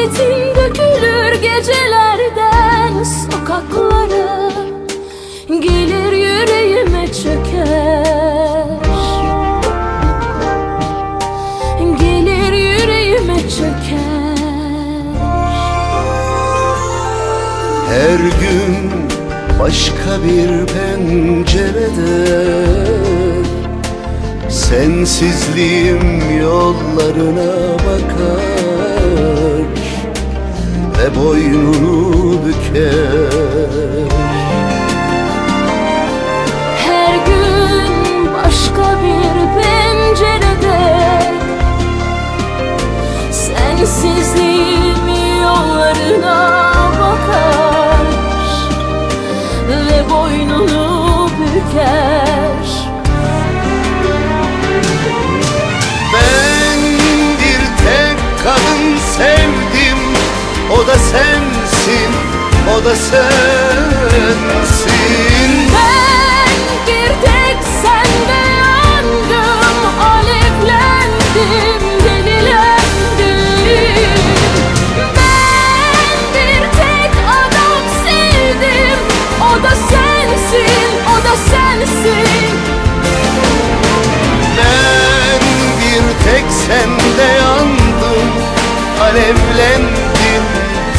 hasretin dökülür gecelerden sokaklara Gelir yüreğime çöker. Gelir yüreğime çöker. Her gün başka bir pencerede Sensizliğim yollarına bakar Ve boynunu büker. Her gün başka bir pencerede. Sensizliğim yollarına bakar. Ve boynunu büker. Ben bir tek kadın sevdim O da sensin, o da sensin. Ben bir tek sende yandım Alevlendim, delilendim Ben bir tek adam sevdim O da sensin, o da sensin. Ben bir tek sende yandım Alevlendim,